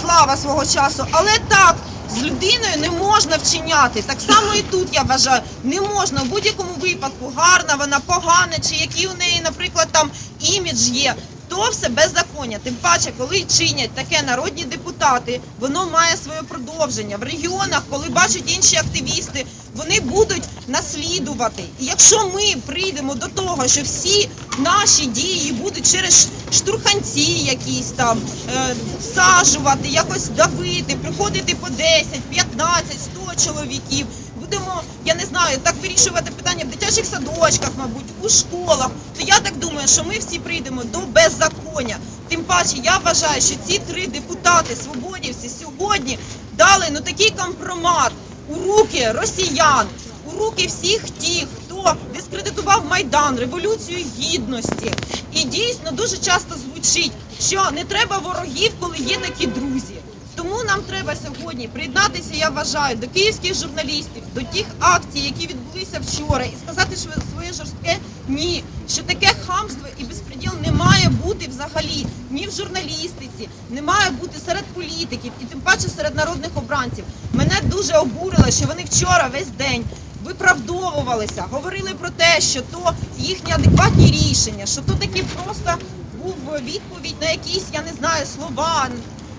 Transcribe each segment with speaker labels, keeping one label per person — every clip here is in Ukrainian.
Speaker 1: слава свого часу, але так. З людиною не можна вчиняти. Так само і тут я вважаю, не можна в будь-якому випадку, гарна вона, погана, чи який у неї, наприклад, там імідж є. То все беззаконня. Тим паче, коли чинять таке народні депутати, воно має своє продовження. В регіонах, коли бачать інші активісти, вони будуть наслідувати. І якщо ми прийдемо до того, що всі наші дії будуть через штурханці якісь там, е, всаджувати, якось давити, приходити по 10, 15, 100 чоловіків. Будемо, я не знаю, так вирішувати питання в дитячих садочках, мабуть, у школах. То я так думаю, що ми всі прийдемо до беззаконня. Тим паче, я вважаю, що ці три депутати, свободівці, сьогодні дали ну такий компромат у руки росіян, у руки всіх тих, хто дискредитував Майдан, революцію гідності. І дійсно дуже часто звучить, що не треба ворогів, коли є такі друзі. Тому нам треба сьогодні приєднатися, я вважаю, до київських журналістів, до тих акцій, які відбулися вчора, і сказати своє жорстке ні, що таке хамство і безпреділ не має бути взагалі ні в журналістиці, не має бути серед політиків і тим паче серед народних обранців. Мене дуже обурило, що вони вчора весь день виправдовувалися, говорили про те, що то їхні адекватні рішення, що то таки просто був відповідь на якісь, я не знаю, слова.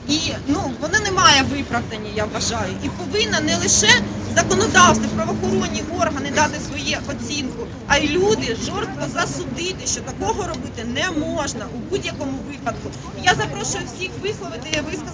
Speaker 1: І ну воно не має виправдання, я вважаю. І повинна не лише законодавство, правоохоронні органи дати свою оцінку, а й люди жорстко засудити, що такого робити не можна у будь-якому випадку. Я запрошую всіх висловити висказати.